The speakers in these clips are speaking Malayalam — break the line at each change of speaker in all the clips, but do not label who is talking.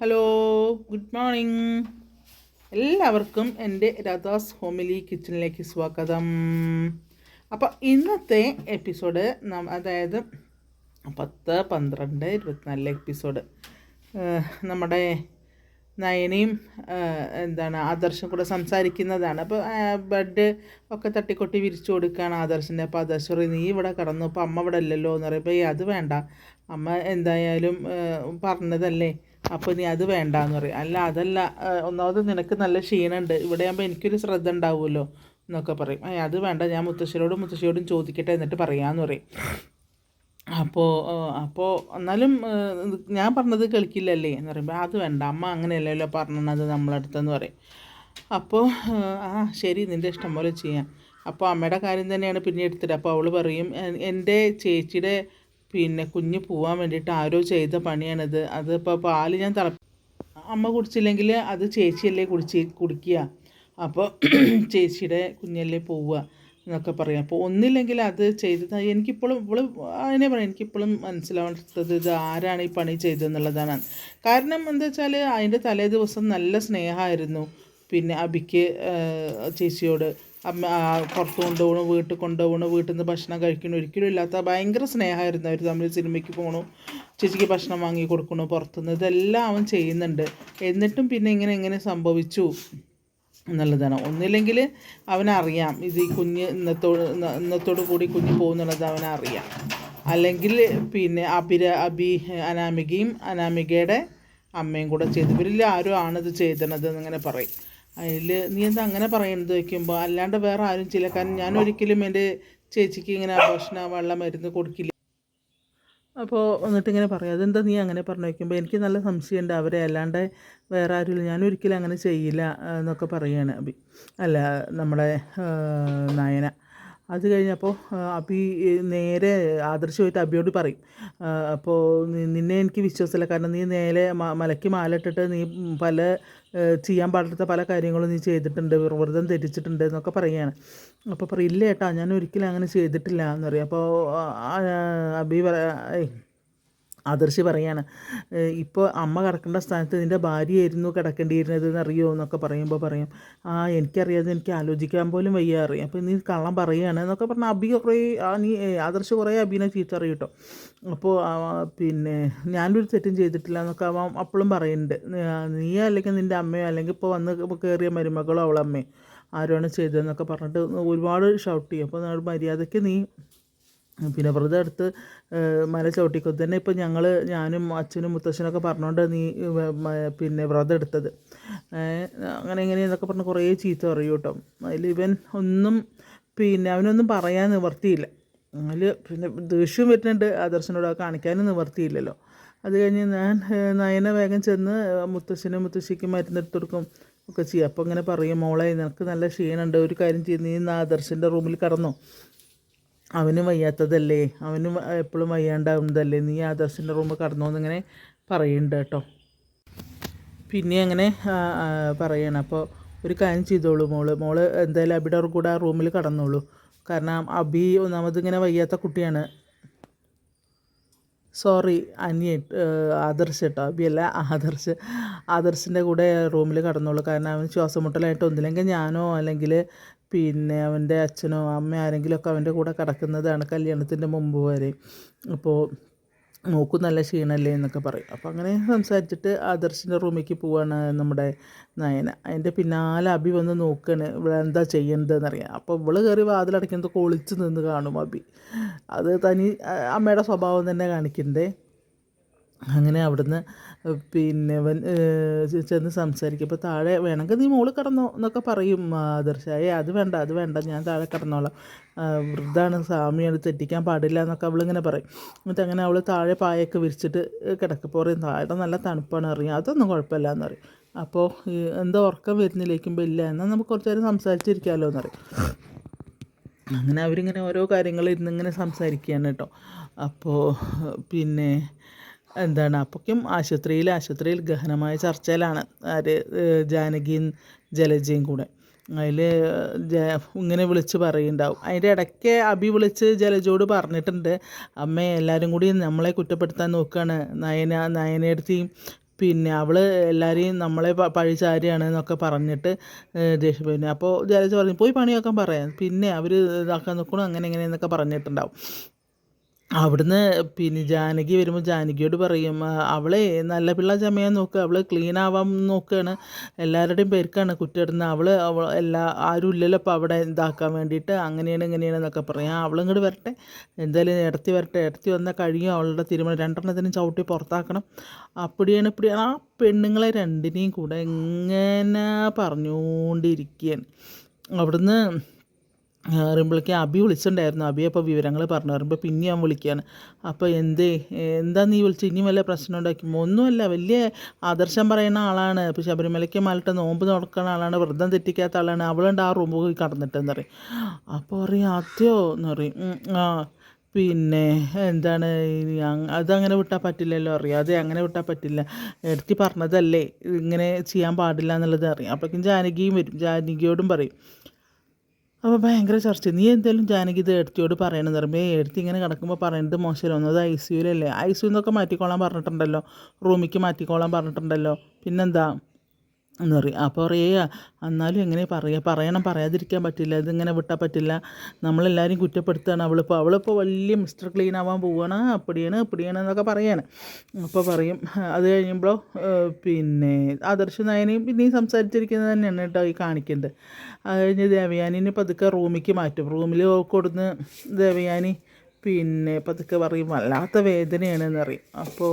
ഹലോ ഗുഡ് മോർണിംഗ് എല്ലാവർക്കും എന്റെ രാധാസ് ഹോമിലി കിച്ചണിലേക്ക് സ്വാഗതം. അപ്പോൾ ഇന്നത്തെ എപ്പിസോഡ് അതായത് പത്ത് പന്ത്രണ്ട് ഇരുപത്തിനാലിലെ എപ്പിസോഡ്. നമ്മുടെ നയനയും എന്താണ് ആദർശം കൂടെ സംസാരിക്കുന്നതാണ്. അപ്പോൾ ബെഡ് ഒക്കെ തട്ടിക്കൊട്ടി വിരിച്ചു കൊടുക്കുകയാണ് ആദർശിന്റെ. അപ്പോൾ ആദർശ് പറയും നീ ഇവിടെ കിടന്നു അപ്പോൾ അമ്മ ഇവിടെ ഇല്ലല്ലോ എന്ന് പറയുമ്പോൾ അത് വേണ്ട. അമ്മ എന്തായാലും പറഞ്ഞതല്ലേ? അപ്പോൾ നീ അത് വേണ്ട എന്ന് പറയും. അല്ല അതല്ല ഒന്നാമത് നിനക്ക് നല്ല ക്ഷീണമുണ്ട് ഇവിടെ ആകുമ്പോൾ എനിക്കൊരു ശ്രദ്ധ ഉണ്ടാവുമല്ലോ എന്നൊക്കെ പറയും. ഏയ് അത് വേണ്ട ഞാൻ മുത്തശ്ശിയോടും മുത്തശ്ശിയോടും ചോദിക്കട്ടെ എന്നിട്ട് പറയാമെന്ന് പറയും. അപ്പോൾ അപ്പോൾ എന്നാലും ഞാൻ പറഞ്ഞത് കേൾക്കില്ലല്ലേ എന്ന് പറയുമ്പോൾ അത് വേണ്ട അമ്മ അങ്ങനെയല്ലല്ലോ പറഞ്ഞത് നമ്മളടുത്തെന്ന് പറയും. അപ്പോൾ ആ ശരി നിന്റെ ഇഷ്ടം പോലെ ചെയ്യാം. അപ്പോൾ അമ്മയുടെ കാര്യം തന്നെയാണ് പിന്നെ എടുത്തിട്ട് അപ്പോൾ അവൾ പറയും എന്റെ ചേച്ചിയുടെ പിന്നെ കുഞ്ഞ് പോവാൻ വേണ്ടിയിട്ട് ആരോ ചെയ്ത പണിയാണിത്. അത് ഇപ്പോൾ പാൽ ഞാൻ തിള അമ്മ കുടിച്ചില്ലെങ്കിൽ അത് ചേച്ചിയല്ലേ കുടിച്ച് കുടിക്കുക. അപ്പോൾ ചേച്ചിയുടെ കുഞ്ഞല്ലേ പോവുക എന്നൊക്കെ പറയാം. അപ്പോൾ ഒന്നില്ലെങ്കിൽ അത് ചെയ്തത് എനിക്കിപ്പോഴും ഇപ്പോഴും അതിനെ പറയാം. എനിക്കിപ്പോഴും മനസ്സിലാവാത്തത് ഇത് ആരാണ് ഈ പണി ചെയ്തതെന്നുള്ളതാണ്. കാരണം എന്താ വെച്ചാൽ അതിന്റെ തലേ ദിവസം നല്ല സ്നേഹമായിരുന്നു. പിന്നെ അബിക്ക് ചേച്ചിയോട് അമ്മ പുറത്ത് കൊണ്ടുപോകണു വീട്ടിൽ കൊണ്ടുപോകണു വീട്ടിൽ നിന്ന് ഭക്ഷണം കഴിക്കണു. ഒരിക്കലും ഇല്ലാത്ത ഭയങ്കര സ്നേഹമായിരുന്നു അവർ തമ്മിൽ സിനിമയ്ക്ക് പോകണു ചേച്ചിക്ക് ഭക്ഷണം വാങ്ങി കൊടുക്കണു പുറത്തുനിന്ന്. ഇതെല്ലാം അവൻ ചെയ്യുന്നുണ്ട്. എന്നിട്ടും പിന്നെ ഇങ്ങനെ എങ്ങനെ സംഭവിച്ചു എന്നുള്ളതാണ്. ഒന്നില്ലെങ്കിൽ അവനറിയാം. ഇത് ഈ കുഞ്ഞ് ഇന്നത്തോട് ഇന്നത്തോട് കൂടി കുഞ്ഞ് പോകുന്നുള്ളത് അവനറിയാം. അല്ലെങ്കിൽ പിന്നെ അഭിര അഭി അനാമികയും അനാമികയുടെ അമ്മയും കൂടെ ചെയ്തു. ഇവരിൽ ആരും ആണിത് ചെയ്തണത് എന്നിങ്ങനെ പറയും. അതിൽ നീ എന്താ അങ്ങനെ പറയുന്നത് വയ്ക്കുമ്പോൾ അല്ലാണ്ട് വേറെ ആരും ചില കാരണം ഞാൻ ഒരിക്കലും എന്റെ ചേച്ചിക്ക് ഇങ്ങനെ ആഘോഷണ വെള്ളം മരുന്ന് കൊടുക്കില്ല. അപ്പോൾ എന്നിട്ട് ഇങ്ങനെ പറയും അതെന്താ നീ അങ്ങനെ പറഞ്ഞു വയ്ക്കുമ്പോൾ എനിക്ക് നല്ല സംശയമുണ്ട് അവരെ അല്ലാണ്ട് വേറെ ആരുമില്ല ഞാൻ ഒരിക്കലും അങ്ങനെ ചെയ്യില്ല എന്നൊക്കെ പറയുകയാണ് അബി അല്ല നമ്മുടെ നയന. അത് കഴിഞ്ഞപ്പോൾ അബി നേരെ നേരെ ആദർശമായിട്ട് അബിയോട് പറയും. അപ്പോൾ നിന്നെ എനിക്ക് വിശ്വാസമില്ല. കാരണം നീ നേരെ മലയ്ക്ക് മാലിട്ടിട്ട് നീ പല ചെയ്യാൻ പാടില്ലാത്ത പല കാര്യങ്ങളും നീ ചെയ്തിട്ടുണ്ട്. വ്രതം തെറ്റിച്ചിട്ടുണ്ട് എന്നൊക്കെ പറയുകയാണ്. അപ്പോൾ പറയില്ല ഏട്ടാ ഞാൻ ഒരിക്കലും അങ്ങനെ ചെയ്തിട്ടില്ല എന്ന് പറയും. അപ്പോൾ അബി പറ ആദർശ് പറയാണ് ഇപ്പോൾ അമ്മ കിടക്കേണ്ട സ്ഥാനത്ത് നിന്റെ ഭാര്യയായിരുന്നു കിടക്കേണ്ടിയിരുന്നത് എന്നറിയോ? എന്നൊക്കെ പറയുമ്പോൾ പറയും ആ എനിക്കറിയാതെ എനിക്ക് ആലോചിക്കാൻ പോലും വയ്യ അറിയാം അപ്പോൾ നീ കള്ളം പറയുകയാണ് എന്നൊക്കെ പറഞ്ഞാൽ അബി കുറേ ആ നീ ആദർശ് കുറേ അബീനെ ചീത്ത അറിയും അപ്പോൾ പിന്നെ ഞാനൊരു തെറ്റും ചെയ്തിട്ടില്ല എന്നൊക്കെ അവൻ അപ്പോഴും പറയുന്നുണ്ട്. നീയോ അല്ലെങ്കിൽ നിന്റെ അമ്മയോ അല്ലെങ്കിൽ ഇപ്പോൾ വന്ന് കയറിയ മരുമകളോ അവളമ്മയോ ആരാണ് ചെയ്തതെന്നൊക്കെ പറഞ്ഞിട്ട് ഒരുപാട് ഷൗട്ട് ചെയ്യും. അപ്പോൾ മര്യാദയ്ക്ക് നീ പിന്നെ വെറുതെ അടുത്ത് മല ചവിട്ടിക്കൊത്ത് തന്നെ ഇപ്പം ഞങ്ങൾ ഞാനും അച്ഛനും മുത്തശ്ശനൊക്കെ പറഞ്ഞുകൊണ്ട് നീ പിന്നെ വ്രതം എടുത്തത്. അങ്ങനെ ഇങ്ങനെ എങ്ങനെയെന്നൊക്കെ പറഞ്ഞ് കുറേ ചീത്ത പറയും കേട്ടോ. അതിൽ ഇവൻ ഒന്നും പിന്നെ അവനൊന്നും പറയാൻ നിവർത്തിയില്ല. അതിൽ പിന്നെ ദേഷ്യവും വരുന്നുണ്ട് ആദർശനോട് കാണിക്കാനും നിവർത്തിയില്ലല്ലോ. അത് കഴിഞ്ഞ് ഞാൻ നയന വേഗം ചെന്ന് മുത്തശ്ശനും മുത്തശ്ശിക്കും മരുന്നെടുത്ത് കൊടുക്കും ഒക്കെ ചെയ്യും. അപ്പോൾ ഇങ്ങനെ പറയും മോളെ നിനക്ക് നല്ല ക്ഷീണമുണ്ട് ഒരു കാര്യം ചെയ്ത് നീ ആദർശന്റെ റൂമിൽ കടന്നോ. അവന് വയ്യാത്തതല്ലേ? അവന് എപ്പോഴും വയ്യാണ്ടാവുന്നതല്ലേ? നീ ആദർശിന്റെ റൂമിൽ കടന്നോന്നിങ്ങനെ പറയുന്നുണ്ട് കേട്ടോ. പിന്നെ അങ്ങനെ പറയണം. അപ്പോൾ ഒരു കാര്യം ചെയ്തോളൂ മോൾ. മോൾ എന്തായാലും അബിയുടെ കൂടെ ആ റൂമിൽ കടന്നോളൂ. കാരണം അബി ഒന്നാമത് ഇങ്ങനെ വയ്യാത്ത കുട്ടിയാണ്. സോറി അനിയൻ ആദർശ് കേട്ടോ. അബിയല്ല ആദർശ്. ആദർശിന്റെ കൂടെ റൂമിൽ കടന്നോളൂ. കാരണം അവൻ ശ്വാസം മുട്ടലായിട്ട് ഒന്നില്ലെങ്കിൽ ഞാനോ അല്ലെങ്കിൽ പിന്നെ അവന്റെ അച്ഛനോ അമ്മ ആരെങ്കിലുമൊക്കെ അവന്റെ കൂടെ കിടക്കുന്നതാണ് കല്യാണത്തിന്റെ മുമ്പ് വരെ. അപ്പോൾ നോക്കും നല്ല ക്ഷീണമല്ലേ എന്നൊക്കെ പറയും. അപ്പോൾ അങ്ങനെ സംസാരിച്ചിട്ട് ആദർശിന്റെ റൂമിലേക്ക് പോവാണ് നമ്മുടെ നയന. അതിന്റെ പിന്നാലെ അബി വന്ന് നോക്കുകയാണ് ഇവിടെ എന്താ ചെയ്യേണ്ടതെന്ന് അറിയാം അപ്പോൾ ഇവൾ കയറി വാതിലടയ്ക്കുന്നത് കൊളിച്ച് നിന്ന് കാണും അബി. അത് തനി അമ്മയുടെ സ്വഭാവം തന്നെ കാണിക്കണ്ടേ അങ്ങനെ അവിടുന്ന് പിന്നെ വൻ ചെന്ന് സംസാരിക്കും. അപ്പോൾ താഴെ വേണമെങ്കിൽ നീ മോൾ കിടന്നോ എന്നൊക്കെ പറയും ആദർശായി അത് വേണ്ട അത് വേണ്ട ഞാൻ താഴെ കടന്നോളാം. വൃദ്ധാണ് സ്വാമിയാണ് തെറ്റിക്കാൻ പാടില്ല എന്നൊക്കെ അവളിങ്ങനെ പറയും. എന്നിട്ട് അങ്ങനെ അവൾ താഴെ പായൊക്കെ വിരിച്ചിട്ട് കിടക്കും. അപ്പോൾ പറയും താഴെ നല്ല തണുപ്പാണ് അറിയാം അതൊന്നും കുഴപ്പമില്ല എന്ന് പറയും. അപ്പോൾ എന്തോ ഉറക്കം വരുന്നില്ലേക്കുമ്പോൾ ഇല്ല എന്നാൽ നമുക്ക് കുറച്ച് നേരം സംസാരിച്ചിരിക്കാമല്ലോ എന്ന് പറയും. അങ്ങനെ അവരിങ്ങനെ ഓരോ കാര്യങ്ങൾ ഇരുന്നിങ്ങനെ സംസാരിക്കുകയാണ് കേട്ടോ. അപ്പോൾ പിന്നെ എന്താണ്? അപ്പോഴേക്കും ആശുപത്രിയിൽ ആശുപത്രിയിൽ ഗഹനമായ ചർച്ചയിലാണ്. ആര് ജാനകിയും ജലജയും കൂടെ. അതിൽ ഇങ്ങനെ വിളിച്ച് പറയുന്നുണ്ടാവും അതിന്റെ ഇടയ്ക്ക് അഭി വിളിച്ച് ജലജോട് പറഞ്ഞിട്ടുണ്ട്. അമ്മേ എല്ലാവരും കൂടി നമ്മളെ കുറ്റപ്പെടുത്താൻ നോക്കുകയാണ് നയന നയനയെടുത്തിയും പിന്നെ അവൾ എല്ലാവരെയും നമ്മളെ പഴിചാരിയാണ് എന്നൊക്കെ പറഞ്ഞിട്ട് പിന്നെ അപ്പോൾ ജലജ പറഞ്ഞു പോയി പണിയാക്കാൻ പറയാം. പിന്നെ അവർ ഇതാക്കാൻ നോക്കണം അങ്ങനെ ഇങ്ങനെ എന്നൊക്കെ പറഞ്ഞിട്ടുണ്ടാവും. അവിടുന്ന് പിന്നെ ജാനകി വരുമ്പോൾ ജാനകിയോട് പറയും അവളെ നല്ല പിള്ള ചമയാൻ നോക്കുക അവൾ ക്ലീൻ ആവാൻ നോക്കുകയാണ് എല്ലാവരുടെയും പേർക്കാണ് കുറ്റിടുന്ന അവൾ അവൾ എല്ലാ ആരും ഇല്ലല്ലോ അപ്പോൾ അവിടെ ഇതാക്കാൻ വേണ്ടിയിട്ട് അങ്ങനെയാണ് ഇങ്ങനെയാണ് എന്നൊക്കെ പറയും. "ആ, അവളും ഇങ്ങോട്ട് വരട്ടെ എന്തായാലും ഇടത്തി വരട്ടെ ഇടത്തി വന്നാൽ കഴിയും അവളുടെ തീരുമാനം രണ്ടെണ്ണത്തിനും ചവിട്ടി പുറത്താക്കണം. അപ്പടിയാണ് ഇപ്പടിയാണ് ആ പെണ്ണുങ്ങളെ രണ്ടിനെയും കൂടെ എങ്ങനെ പറഞ്ഞുകൊണ്ടിരിക്കുകയാണ് അവിടുന്ന് പറയുമ്പോഴേക്ക് അബി വിളിച്ചിട്ടുണ്ടായിരുന്നു. അബി അപ്പോൾ വിവരങ്ങൾ പറഞ്ഞു. പറയുമ്പോൾ പിന്നെ ഞാൻ വിളിക്കുകയാണ്. അപ്പോൾ എന്തേ എന്താ നീ വിളിച്ച് ഇനി വല്ല പ്രശ്നം ഉണ്ടാക്കുമ്പോൾ ഒന്നുമല്ല വലിയ ആദർശം പറയുന്ന ആളാണ്. ഇപ്പോൾ ശബരിമലയ്ക്ക് മാലിട്ട് നോമ്പ് നടക്കുന്ന ആളാണ്. വ്രതം തെറ്റിക്കാത്ത ആളാണ്. അവളുണ്ട് ആ റൂമിൽ പോയി കടന്നിട്ടെന്ന് പറയും. അപ്പോൾ പറയും അതെയോ? എന്ന് പറയും. ആ പിന്നെ എന്താണ് അതങ്ങനെ വിട്ടാൽ പറ്റില്ലല്ലോ അറിയാം. അതെ അങ്ങനെ വിട്ടാൽ പറ്റില്ല. എടുത്തി പറഞ്ഞതല്ലേ. ഇങ്ങനെ ചെയ്യാൻ പാടില്ല എന്നുള്ളത് അറിയാം. അപ്പോഴേക്കും ജാനകിയും വരും. ജാനകിയോടും പറയും അപ്പോൾ ഭയങ്കര ചർച്ച. നീ എന്തായാലും ജാനകി ഇത് എടുത്തിയോട് പറയണമെന്ന് പറയുമ്പോൾ എടുത്ത് ഇങ്ങനെ കിടക്കുമ്പോൾ പറയുന്നത് മോശമല്ലോ? ഒന്നത് ഐ സിയുലല്ലേ ഐ സിയു എന്നൊക്കെ മാറ്റിക്കോളാൻ പറഞ്ഞിട്ടുണ്ടല്ലോ. റൂമിക്ക് മാറ്റിക്കോളാൻ പറഞ്ഞിട്ടുണ്ടല്ലോ. പിന്നെന്താ? എന്ന് പറയും അപ്പോൾ പറയുക എന്നാലും എങ്ങനെ പറയുക? പറയണം പറയാതിരിക്കാൻ പറ്റില്ല ഇതിങ്ങനെ വിട്ടാൽ പറ്റില്ല. നമ്മളെല്ലാവരും കുറ്റപ്പെടുത്തുകയാണ് അവളിപ്പോൾ. അവളിപ്പോൾ വലിയ മിസ്റ്റർ ക്ലീൻ ആവാൻ പോവുകയാണ്. അപ്പടിയാണ് അപ്പടിയാണ് എന്നൊക്കെ പറയാണ്. അപ്പോൾ പറയും. അത് കഴിയുമ്പോൾ പിന്നെ ആദർശ നയനയും പിന്നെയും സംസാരിച്ചിരിക്കുന്നത് തന്നെയാണ് കേട്ടോ ഈ കാണിക്കുന്നത്. അത് കഴിഞ്ഞ് ദേവയാനിനെ പതുക്കെ റൂമിലേക്ക് മാറ്റും. റൂമിൽ കൊടുന്ന് ദേവയാനി പിന്നെ പതുക്കെ പറയും വല്ലാത്ത വേദനയാണെന്ന് പറയും. അപ്പോൾ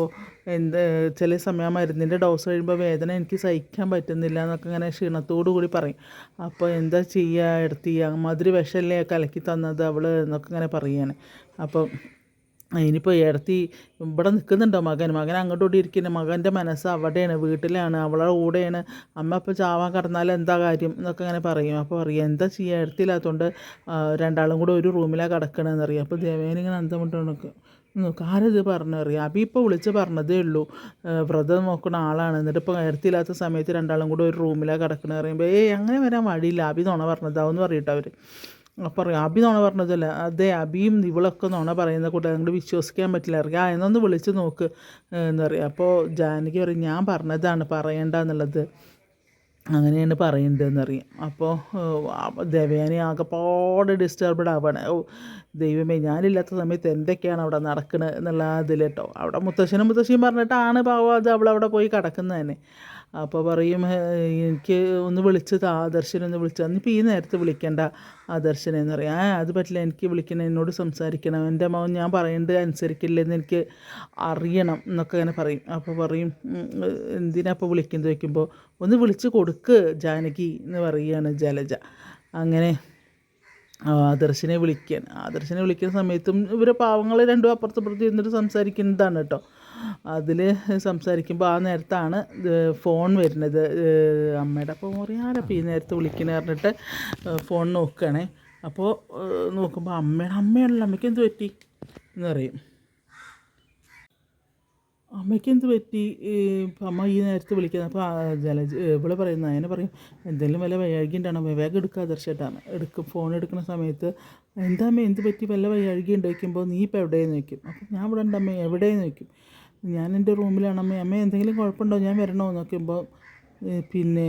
എന്ത് ചില സമയം മരുന്നിന്റെ ഡോസ് കഴിയുമ്പോൾ വേദന എനിക്ക് സഹിക്കാൻ പറ്റുന്നില്ല എന്നൊക്കെ ഇങ്ങനെ ക്ഷീണത്തോടു കൂടി പറയും. അപ്പോൾ എന്താ ചെയ്യുക എടുത്തി മധുര വിഷമല്ലേ കലക്കി തന്നത് അവൾ എന്നൊക്കെ ഇങ്ങനെ പറയാണ്. അപ്പോൾ ഇനിയിപ്പോൾ ഇടത്തി ഇവിടെ നിൽക്കുന്നുണ്ടോ മകൻ? മകൻ അങ്ങോട്ട് ഇങ്ങോട്ടും ഇരിക്കുന്നു. മകന്റെ മനസ്സ് അവിടെയാണ് വീട്ടിലാണ്. അവളുടെ കൂടെയാണ്. അമ്മ ഇപ്പോൾ ചാവാൻ കിടന്നാൽ എന്താ കാര്യം എന്നൊക്കെ ഇങ്ങനെ പറയും. അപ്പോൾ പറയും എന്താ ചെയ്യുക ഇടത്തില്ലാത്തതുകൊണ്ട് രണ്ടാളും കൂടെ ഒരു റൂമിലാണ് കിടക്കണമെന്ന് അറിയാം. അപ്പോൾ ദേവേന ഇങ്ങനെ വിട്ട് നോക്കും ആരത് പറഞ്ഞറിയാം അപ്പം ഇപ്പോൾ വിളിച്ച് പറഞ്ഞതേ ഉള്ളൂ. വ്രതം നോക്കുന്ന ആളാണ്. എന്നിട്ട് ഇപ്പോൾ ഇടത്തില്ലാത്ത സമയത്ത് രണ്ടാളും കൂടെ ഒരു റൂമിലാണ് കിടക്കണമെന്ന് പറയുമ്പോൾ ഏയ് അങ്ങനെ വരാൻ വഴിയില്ല. അബി നോണ പറഞ്ഞതാവും എന്ന് പറയട്ടോ അവർ പറയും അബി നുണ പറഞ്ഞതല്ല? അതെ അബിയും ഇവളൊക്കെ നുണ പറയുന്ന കൂട്ടം അങ്ങോട്ട് വിശ്വസിക്കാൻ പറ്റില്ല. ആ എന്നൊന്ന് വിളിച്ച് നോക്ക്. എന്ന് പറയും അപ്പോൾ ജാനകി പറയും ഞാൻ പറഞ്ഞതാണ് പറയണ്ട എന്നുള്ളത് അങ്ങനെയാണ് പറയേണ്ടതെന്ന് അറിയാം അപ്പോൾ ദേവയാനി ആകെപ്പാട് ഡിസ്റ്റർബ്ഡ് ആവാണ്. ഓ ദൈവമേ ഞാനില്ലാത്ത സമയത്ത് എന്തൊക്കെയാണ് അവിടെ നടക്കുന്നത് എന്നുള്ള അതിൽ കേട്ടോ. അവിടെ മുത്തശ്ശനും മുത്തശ്ശിയും പറഞ്ഞിട്ടാണ് പാവം അത് അവളവിടെ പോയി കിടക്കുന്നത് തന്നെ അപ്പോൾ പറയും എനിക്ക് ഒന്ന് വിളിച്ചത് ആദർശനെ ഒന്ന് വിളിച്ചത് എന്നിപ്പോൾ ഈ നേരത്തെ വിളിക്കേണ്ട ആദർശനെ എന്ന് പറയും. ആ അത് പറ്റില്ല എനിക്ക് വിളിക്കണം എന്നോട് സംസാരിക്കണം. എന്റെ മകൻ ഞാൻ പറയേണ്ടത് അനുസരിക്കില്ലെന്ന് എനിക്ക് അറിയണം എന്നൊക്കെ അങ്ങനെ പറയും. അപ്പോൾ പറയും "ഉം, എന്തിനാ ഇപ്പോൾ വിളിക്കുന്നത്? ചോദിക്കുമ്പോൾ ഒന്ന് വിളിച്ച് കൊടുക്ക് ജാനകി എന്ന് പറയുകയാണ് ജലജ. അങ്ങനെ ആദർശനെ വിളിക്കാൻ ആദർശനെ വിളിക്കുന്ന സമയത്തും ഇവരെ പാവങ്ങൾ രണ്ടും അപ്പുറത്തപ്പുറത്ത് ഇരുന്നിട്ട് സംസാരിക്കുന്നതാണ് കേട്ടോ. അതിൽ സംസാരിക്കുമ്പോൾ ആ നേരത്താണ് ഫോൺ വരുന്നത്. അമ്മയുടെ അപ്പോൾ അറിയാലപ്പോൾ ഈ നേരത്ത് വിളിക്കണേ? പറഞ്ഞിട്ട് ഫോൺ നോക്കുകയാണേ അപ്പോൾ നോക്കുമ്പോൾ അമ്മയുടെ അമ്മയാണല്ലോ അമ്മയ്ക്ക് എന്ത് പറ്റി? എന്ന് പറയും. അമ്മയ്ക്ക് എന്ത് പറ്റി? അമ്മ ഈ നേരത്ത് വിളിക്കുന്നത്. അപ്പോൾ ജല ഇവിടെ പറയുന്നത് അതിനെ പറയും എന്തെങ്കിലും വല്ല വൈകി വേഗം എടുക്കുക ആദർശമായിട്ടാണ് എടുക്കും ഫോൺ എടുക്കുന്ന സമയത്ത് എന്താ അമ്മ എന്ത് പറ്റി? വല്ല വൈകി ഉണ്ടോ വയ്ക്കുമ്പോൾ നീ ഇപ്പോൾ എവിടെയെന്ന്? വയ്ക്കും അപ്പോൾ ഞാൻ ഇവിടെ ഉണ്ട് അമ്മ എവിടെയെന്ന് വയ്ക്കും ഞാൻ എന്റെ റൂമിലാണ്. അമ്മ അമ്മ എന്തെങ്കിലും കുഴപ്പമുണ്ടോ? ഞാൻ വരണോ? നോക്കുമ്പോൾ പിന്നെ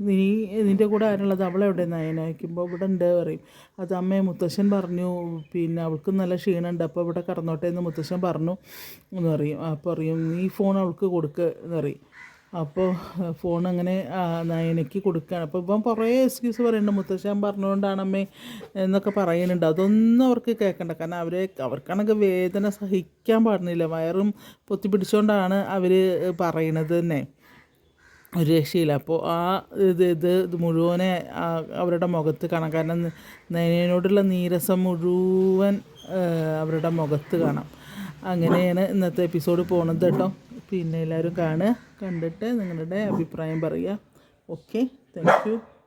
നീ നിന്റെ കൂടെ ആരുള്ളത്? അവളെവിടെ നയന വയ്ക്കുമ്പോൾ ഇവിടെ ഉണ്ട് പറയും. അത് അമ്മയെ മുത്തശ്ശൻ പറഞ്ഞു. പിന്നെ അവൾക്ക് നല്ല ക്ഷീണമുണ്ട്. അപ്പോൾ ഇവിടെ കടന്നോട്ടെ എന്ന് മുത്തശ്ശൻ പറഞ്ഞു എന്ന് പറയും. അപ്പോൾ പറയും നീ ഫോൺ അവൾക്ക് കൊടുക്കുക എന്ന് പറയും. അപ്പോൾ ഫോൺ അങ്ങനെ നയനയ്ക്ക് കൊടുക്കുകയാണ് അപ്പോൾ ഇപ്പം കുറേ എക്സ്ക്യൂസ് പറയുന്നുണ്ട് മുത്തശ്ശൻ പറഞ്ഞുകൊണ്ടാണ് അമ്മേ എന്നൊക്കെ പറയുന്നുണ്ട്. അതൊന്നും അവർക്ക് കേൾക്കണ്ട കാരണം അവരെ അവർക്കാണെങ്കിൽ വേദന സഹിക്കാൻ പാടുന്നില്ല വയറും പൊത്തി പിടിച്ചുകൊണ്ടാണ് അവർ പറയണത് തന്നെ. ഒരു രക്ഷയില്ല. അപ്പോൾ ആ ഇത് ഇത് ഇത് മുഴുവനെ അവരുടെ മുഖത്ത് കാണാം. കാരണം നയനയോടുള്ള നീരസം മുഴുവൻ അവരുടെ മുഖത്ത് കാണാം. അങ്ങനെയാണ് ഇന്നത്തെ എപ്പിസോഡ് പോണത് കേട്ടോ. പിന്നെ എല്ലാവരും കാണുക കണ്ടിട്ട് നിങ്ങളുടെ അഭിപ്രായം പറയുക. Okay thank